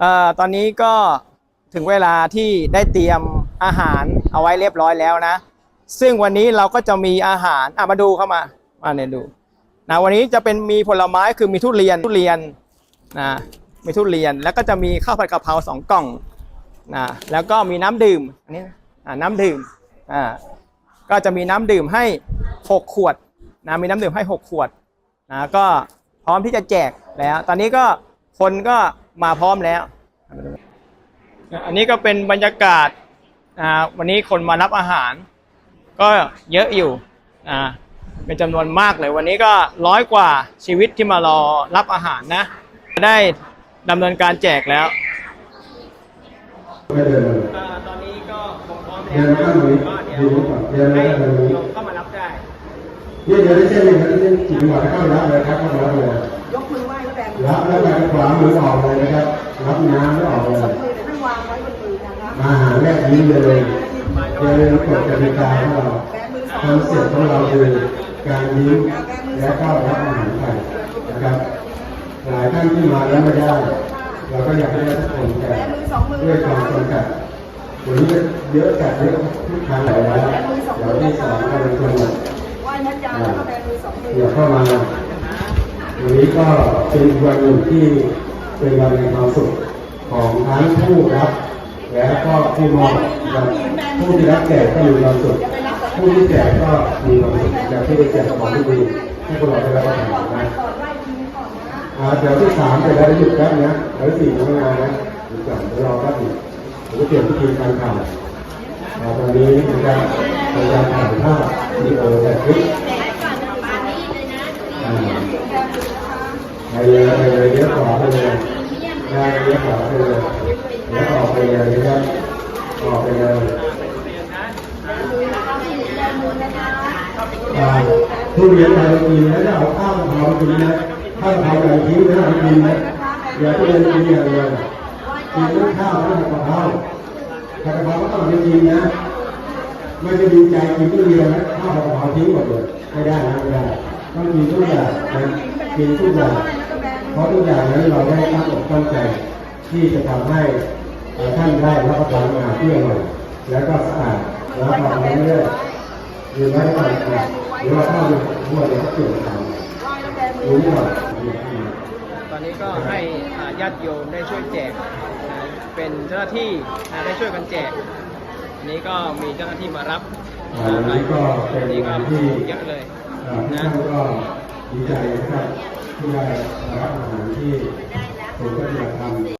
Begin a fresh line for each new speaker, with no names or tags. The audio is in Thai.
เอ่อตอนนี้ก็ถึงเวลาที่ได้เตรียมอาหารเอาไว้เรียบร้อยแล้วนะ ซึ่งวันนี้เราก็จะมีอาหารอะมาดูเข้ามามาเนี่ยดูนะวันนี้จะเป็นมีผลไม้คือมีทุเรียนทุเรียนนะมีทุเรียนแล้วก็จะมีข้าวผัดกะเพราสองกล่องนะแล้วก็มีน้ำดื่มอันนี้นะอ่าน้ำดื่มอ่าก็จะมีน้ำดื่มให้ 6 ขวดนะมีน้ำดื่มให้ 6 ขวดนะก็พร้อมที่จะแจกแล้ว ตอนนี้ก็คนก็ มาพร้อมแล้ว อันนี้ก็เป็นบรรยากาศอ่าวันนี้คนมารับอาหาร ก็เยอะอยู่อ่าเป็นจำนวนมากเลยวันนี้ก็ร้อยกว่าชีวิตที่มารอรับอาหารนะ ได้ดำเนินการแจกแล้ว
ไม่เดินเลย
ตอนนี้ก็คงพร้อม
เดินข้างนี้ดูก่อนเดินไม่ได้เลยนี้
เข้ามารับได้
นี่เดินได้เส้นหนึ่งนะเส้นจิ๋วหวานเข้ารับเลยครับเข้ารับเลย
แล้วแบ
ขวามือออกเลยนะครับรับน้ำแล้วออกเลย
มือเดี๋ยวท่านวางไว้บนมือนะคะ
มาหาแรกยิ้มเลยอย่าลืมกฎกติกาของเรา
แบมือสอง
คอนเซ็ปต์ของเราคือการยิ้มและก็รับอาหารไทยนะครับหลายท่านที่มาแล้วไม่ได้ เราก็อยากให้ทุกคนแต่ด้วยความจำกัดวันนี้เยอะจัดเยอะทุกทางไหนแล้วเดี๋ยวที่สองก็เป็นคนหมด
ไหว้นะจ๊ะแล้วก็แบมือสองมือ
เดี๋ยวเข้ามา วันนี้ก็เป็นวันหนึ่งที่เป็นวันแห่งความสุขของทั้งผู้รับ และก็ผู้มอบผู้ที่รับแจกก็มีความสุขผู้ที่แจกก็มีความสุขจากที่ได้แจกของที่ดีให้พวกเราได้รับประทานนะ
ก่อนไหว้ทีก่อนนะ
อ่าเดี๋ยวที่สามไปแล้หยุดแป๊บนะเดี๋ยวสี่ทำงานนะหยุดก่อนเดี๋ยวรอแป๊บหนึงเดี๋ยวจะเตรียมพิธีการถ่ายอ่าตอนนี้นะครับเป็นการถ่ายภาพวิดีโอแต่คลิปอ่า ไป เลยไปเลยเลี้ยวขวาไปเลยได้เลี้ยวขวาไปเลยแล้วออกไปเลยนะครับออกไปเลยอ่าทุเรียนไทยกินแล้วจะเอาข้าวกะเรากินนะข้าวกะเพราไก่ทิ้งนะเอากินนะอย่าทุเรียนกินอย่างเดียวกินทั้งข้าวทั้งกะเพราแต่กะเพราก็ต้องกินนะไม่จะดีใจกินทุเรียนนะข้าวกะเพราทิ้งหมดเลยไม่ได้นะไม่ได้ต้องกินทุกอย่างนะกินทุกอย่าง เพราะทุกอย่างนั้นเราได้ตั้งอกตั้งใจที่จะทำให้เอ่อท่านได้รับประทานอาหารที่อร่อยแล้วก็สะอาดแล้วทำไปเรื่อยๆอยู่ไม่ได้นะหรือว่าถ้ามีหัวเดี๋ยวก็เปลี่ยนทาง
ไหว้แล้วแบมื
ดู
อ
นี่ก่อน
ตอนนี้ก็ให้อ่าญาติโยมได้ช่วยแจกอ่าเป็นเจ้าหน้าที่อ่าได้ช่วยกันแจกอันนี้ก็มีเจ้าหน้าที่มารับ
อ่าวันนี้ก็เป็น
อันนี้ก็
วันที่
เยอะเลย
อ่าทุกท่านก็ดีใจนะครับ ที่ได้รับอาหารที่ผมก็อยาทำ